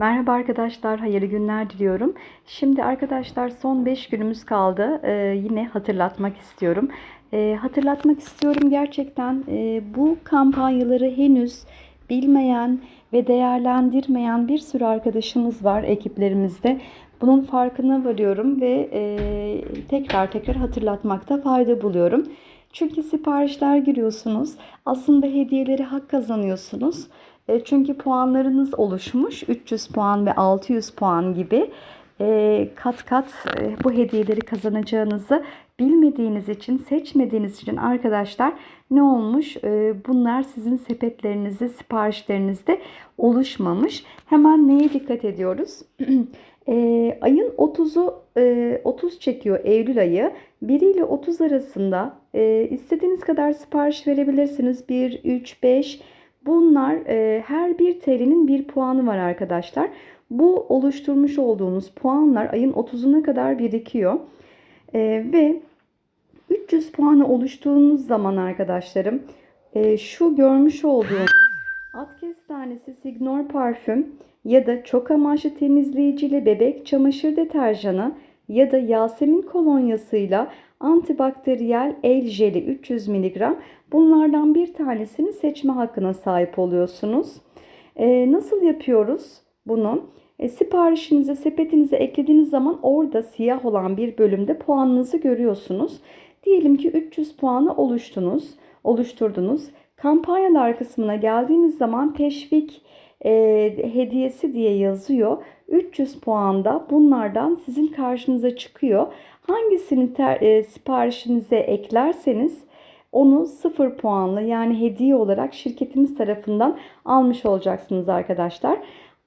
Merhaba arkadaşlar, hayırlı günler diliyorum. Şimdi arkadaşlar son 5 günümüz kaldı. Ee, yine hatırlatmak istiyorum. Ee, hatırlatmak istiyorum gerçekten e, bu kampanyaları henüz bilmeyen ve değerlendirmeyen bir sürü arkadaşımız var ekiplerimizde. Bunun farkına varıyorum ve e, tekrar tekrar hatırlatmakta fayda buluyorum. Çünkü siparişler giriyorsunuz. Aslında hediyeleri hak kazanıyorsunuz. E, Çünkü puanlarınız oluşmuş. 300 puan ve 600 puan gibi e, kat kat e, bu hediyeleri kazanacağınızı bilmediğiniz için, seçmediğiniz için arkadaşlar ne olmuş? Bunlar sizin sepetlerinizde, siparişlerinizde oluşmamış. Hemen neye dikkat ediyoruz? E, ayın 30'u e, 30 çekiyor Eylül ayı. 1 ile 30 arasında e, istediğiniz kadar sipariş verebilirsiniz. 1, 3, 5 Bunlar e, her bir TL'nin bir puanı var arkadaşlar. Bu oluşturmuş olduğunuz puanlar ayın 30'una kadar birikiyor. E, ve 300 puanı oluştuğunuz zaman arkadaşlarım e, şu görmüş olduğunuz at kestanesi Signor parfüm ya da çok amaçlı temizleyiciyle bebek çamaşır deterjanı ya da Yasemin kolonyasıyla antibakteriyel el jeli 300 mg bunlardan bir tanesini seçme hakkına sahip oluyorsunuz. Ee, nasıl yapıyoruz bunu? E, siparişinize, sepetinize eklediğiniz zaman orada siyah olan bir bölümde puanınızı görüyorsunuz. Diyelim ki 300 puanı oluştunuz, oluşturdunuz. Kampanyalar kısmına geldiğiniz zaman teşvik e, hediyesi diye yazıyor. 300 puanda bunlardan sizin karşınıza çıkıyor. Hangisini ter, e, siparişinize eklerseniz onu sıfır puanlı yani hediye olarak şirketimiz tarafından almış olacaksınız arkadaşlar.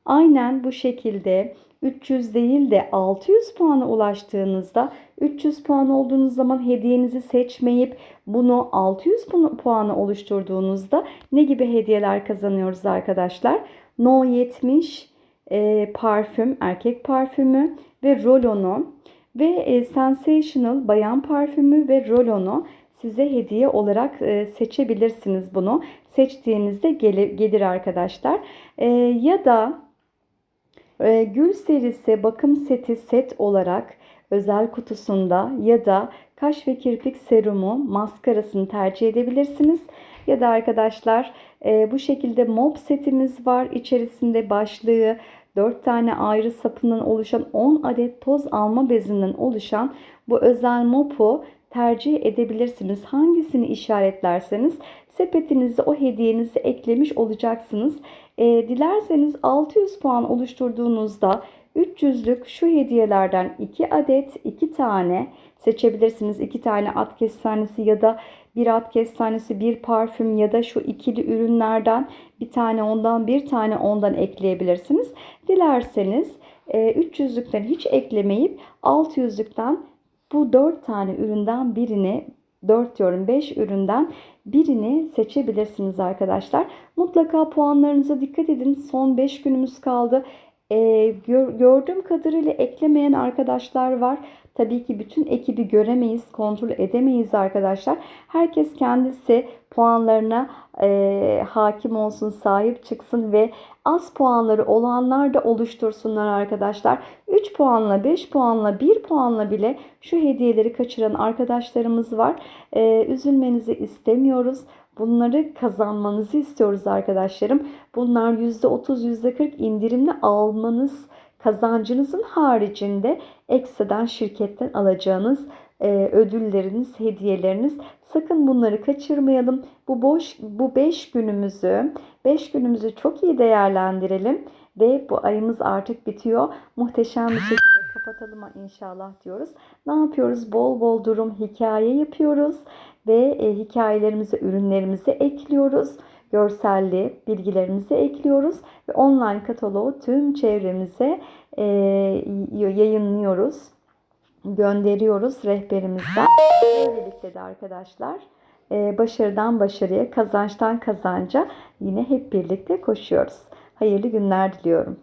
Aynen bu şekilde 300 değil de 600 puana ulaştığınızda 300 puan olduğunuz zaman hediyenizi seçmeyip bunu 600 puana oluşturduğunuzda ne gibi hediyeler kazanıyoruz arkadaşlar? No 70 e, parfüm, erkek parfümü ve rolonu ve e, Sensational bayan parfümü ve rolonu size hediye olarak e, seçebilirsiniz bunu. Seçtiğinizde gelir, gelir arkadaşlar. E, ya da e, Gül serisi bakım seti set olarak özel kutusunda ya da kaş ve kirpik serumu maskarasını tercih edebilirsiniz. Ya da arkadaşlar e, bu şekilde mop setimiz var. İçerisinde başlığı 4 tane ayrı sapından oluşan 10 adet toz alma bezinden oluşan bu özel mopu tercih edebilirsiniz. Hangisini işaretlerseniz sepetinize o hediyenizi eklemiş olacaksınız. E, dilerseniz 600 puan oluşturduğunuzda 300'lük şu hediyelerden 2 adet 2 tane seçebilirsiniz. 2 tane at kestanesi ya da bir at kestanesi, bir parfüm ya da şu ikili ürünlerden bir tane ondan bir tane ondan ekleyebilirsiniz. Dilerseniz 300'lükten hiç eklemeyip 600'lükten bu 4 tane üründen birini 4 diyorum 5 üründen birini seçebilirsiniz arkadaşlar. Mutlaka puanlarınıza dikkat edin. Son 5 günümüz kaldı. Ee, gör, gördüğüm kadarıyla eklemeyen arkadaşlar var. Tabii ki bütün ekibi göremeyiz, kontrol edemeyiz arkadaşlar. Herkes kendisi puanlarına e, hakim olsun, sahip çıksın ve az puanları olanlar da oluştursunlar arkadaşlar. 3 puanla, 5 puanla, 1 puanla bile şu hediyeleri kaçıran arkadaşlarımız var. E, üzülmenizi istemiyoruz. Bunları kazanmanızı istiyoruz arkadaşlarım. Bunlar %30, %40 indirimli almanız kazancınızın haricinde ekstradan şirketten alacağınız e, ödülleriniz, hediyeleriniz. Sakın bunları kaçırmayalım. Bu boş bu 5 günümüzü 5 günümüzü çok iyi değerlendirelim ve bu ayımız artık bitiyor. Muhteşem bir şekilde kapatalım inşallah diyoruz. Ne yapıyoruz? Bol bol durum hikaye yapıyoruz ve e, hikayelerimize, ürünlerimizi ekliyoruz. Görselli bilgilerimizi ekliyoruz ve online kataloğu tüm çevremize e, yayınlıyoruz. Gönderiyoruz rehberimizden. Böylelikle de arkadaşlar e, başarıdan başarıya, kazançtan kazanca yine hep birlikte koşuyoruz. Hayırlı günler diliyorum.